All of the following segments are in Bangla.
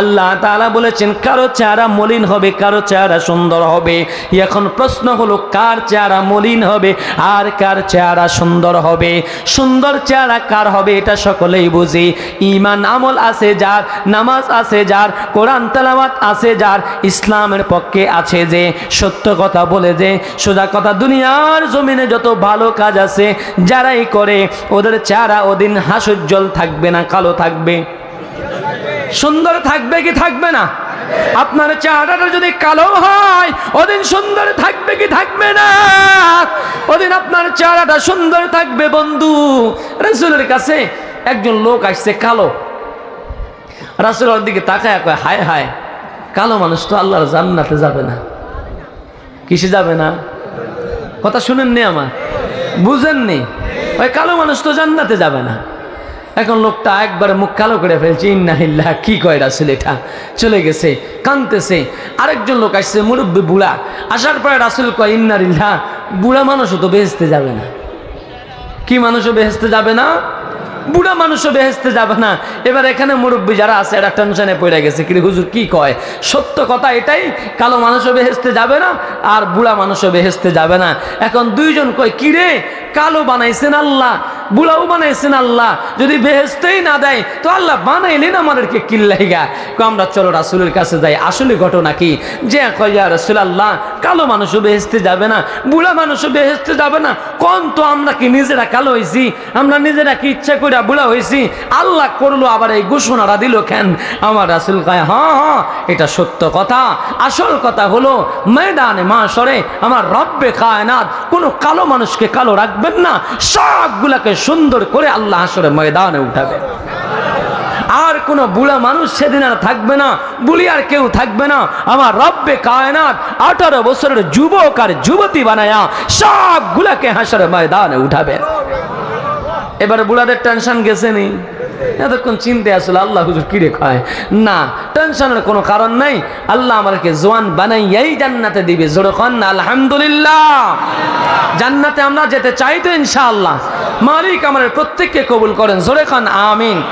আল্লাহ তাআলা বলেছেন, কারও চেহারা মলিন হবে, কারও চেহারা সুন্দর হবে। এখন প্রশ্ন হলো, কার চেহারা মলিন হবে আর কার চেহারা সুন্দর হবে? সুন্দর চেহারা কার হবে এটা সকলেই বুঝি। ইমান আমল আছে যার, নামাজ আছে যার, কোরআন তেলাওয়াত আছে যার, ইসলামের পক্ষে আছে যে। সত্য কথা বলে যে, সোজা কথা, দুনিয়ার জমিনে যত ভালো কাজ আছে, যারাই করে, ওদের চেহারা ওদিন হাসুজ্জ্বল থাকবে না, কালো থাকবে। সুন্দর থাকবে কি থাকবে না? আপনার চেহারাটা যদি কালো হয়, ওদিন সুন্দর থাকবে কি থাকবে না? ওদিন আপনার চেহারাটা সুন্দর থাকবে বন্ধু। রাসূলের কাছে একজন লোক আসছে কালো। রাসূলের দিকে তাকায় কয়, হায় হায়, কালো মানুষ তো আল্লাহর জান্নাতে যাবে না। কিসে যাবে না? কথা শুনেননি আমার? বুঝেননি? ওই কালো মানুষ তো জান্নাতে যাবে না। এখন লোকটা একবার মুখ কালো করে ফেলছে ইন্নাহিল্লাহ কি কয় রাসুল এটা? চলে গেছে কানতেছে আরেকজন লোক আসছে, মুরব্বী বুড়া। আসার পরে রাসুল কয় ইন্নারিল্লাহ বুড়া মানুষও তো বেহেস্তে যাবে না। কি মানুষও বেহেস্তে যাবে না? বুড়া মানুষও বেহেস্তে যাবে না। এবার এখানে মুরব্বী যারা আছে, এরা টেনশনে পড়ে গেছে কি হুজুর, কি কয়? সত্য কথা এটাই, কালো মানুষও বেহেস্তে যাবে না, আর বুড়া মানুষও বেহেস্তে যাবে না। এখন দুইজন কয় কি রে কালো বানাইছেন আল্লাহ বুড়াও বানাইছেন আল্লাহ। যদি বেহেস্তেই না দেয়, তো আল্লাহ বানাইলেন আমাদেরকে কিল্লাইগা। আমরা চলো রাসুলের কাছে যাই। আসলে ঘটনা কি? যে কয় রাসুল আল্লাহ কালো মানুষও বেহেস্তে যাবে না, বুড়া মানুষও বেহেস্তে যাবে না কোন তো আমরা কি নিজেরা কালো হয়েছি আমরা নিজেরা কি ইচ্ছা করে বুড়া হয়েছি আল্লাহ করল, আবার এই ঘোষণাটা দিল কেন? আমার রাসুল কায় হ্যাঁ হ্যাঁ এটা সত্য কথা। আসল কথা হলো, ময়দানে মা সরে আমার রব্বে কায়নাত, কোনো কালো মানুষকে কালো রাখবেন না। সবগুলাকে সুন্দর করে আল্লাহ আসরে ময়দানে উঠাবে আর কোনো বুড়া মানুষ সেদিন আর থাকবে না বুড়ি আর কেউ থাকবে না। আমার রব্বে কায়নাত আঠারো বছরের যুবক আর যুবতী বানায়া সবগুলাকে হাসরে ময়দানে উঠাবেন। এবারে বুড়াদের টেনশন গেছে নি? এতক্ষণ চিনতে আসলে আল্লাহ হুজুর কিরে খায়? না, টেনশনের কোনো কারণ নাই। আল্লাহ আমাকে জোয়ান বানাই এই জান্নাতে দিবে। জোরে খান না, আলহামদুলিল্লাহ। জান্নাতে আমরা যেতে চাই তো ইনশাআল্লাহ। মালিক আমাদের প্রত্যেককে কবুল করেন। জোরে খান, আমিন।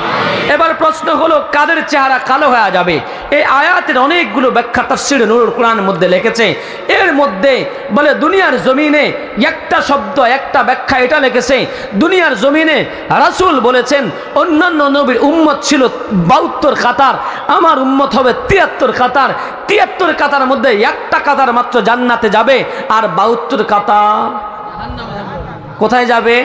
এবার প্রশ্ন হলো, কাদের চেহারা কালো হয়ে যাবে? এই আয়াতের অনেকগুলো ব্যাখ্যা তাফসির নুরুল কোরআনের মধ্যে লিখেছে। এর মধ্যে বলে, দুনিয়ার জমিনে একটা শব্দ, একটা ব্যাখ্যা এটা লিখেছে। দুনিয়ার জমিনে রাসূল বলেছেন, অন্যান্য নবীর উম্মত ছিল বাউত্তর কাতার, আমার উম্মত হবে তিয়াত্তর কাতার। তিয়াত্তর কাতার মধ্যে একটা কাতার মাত্র জান্নাতে যাবে, আর বাউত্তর কাতার কোথায় যাবে?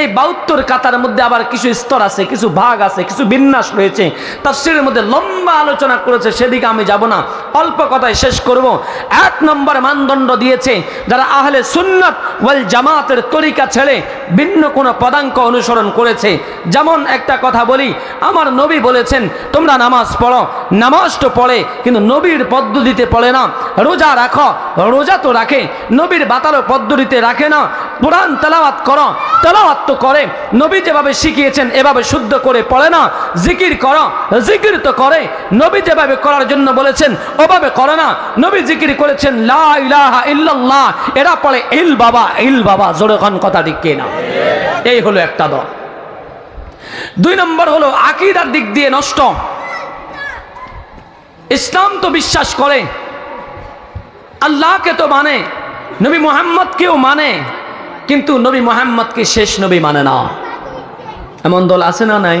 এই বাহাত্তর কাতার মধ্যে আবার কিছু স্তর আছে, কিছু ভাগ আছে, কিছু বিন্যাস রয়েছে। তাফসিরের মধ্যে লম্বা আলোচনা করেছে, সেদিকে আমি যাব না। অল্প কথায় শেষ করব। এক নম্বর মানদণ্ড দিয়েছে, যারা আহলে সুন্নত ওয়াল জামাতের তরিকা ছেড়ে ভিন্ন কোনো পদাঙ্ক অনুসরণ করেছে। যেমন একটা কথা বলি, আমার নবী বলেছেন, তোমরা নামাজ পড়ো, নামাজ তো পড়ে, কিন্তু নবীর পদ্ধতিতে পড়ে না। রোজা রাখো, রোজা তো রাখে, নবীর বাতালো পদ্ধতিতে রাখে না কোরআন তেলাওয়াত করো, তেলাওয়াত তো করে। নবী যেভাবে শিখিয়েছেন, এভাবে শুদ্ধ করে পড়ে না। জিকির করো, জিকির তো করে। নবী যেভাবে করার জন্য বলেছেন, ওভাবে করে না। নবী জিকির করেছেন, লা ইলাহা ইল্লাল্লাহ। এরা পড়ে, ইল বাবা ইল বাবা। জোরে খান কথা ঠিক না? এই হলো একটা দল। দুই নম্বর হলো, আকিদার দিক দিয়ে নষ্ট। ইসলাম তো বিশ্বাস করে, আল্লাহকে তো মানে নবী মোহাম্মদকেও মানে। কিন্তু নবী মোহাম্মদকে শেষ নবী মানে না। এমন দল আছে না নাই?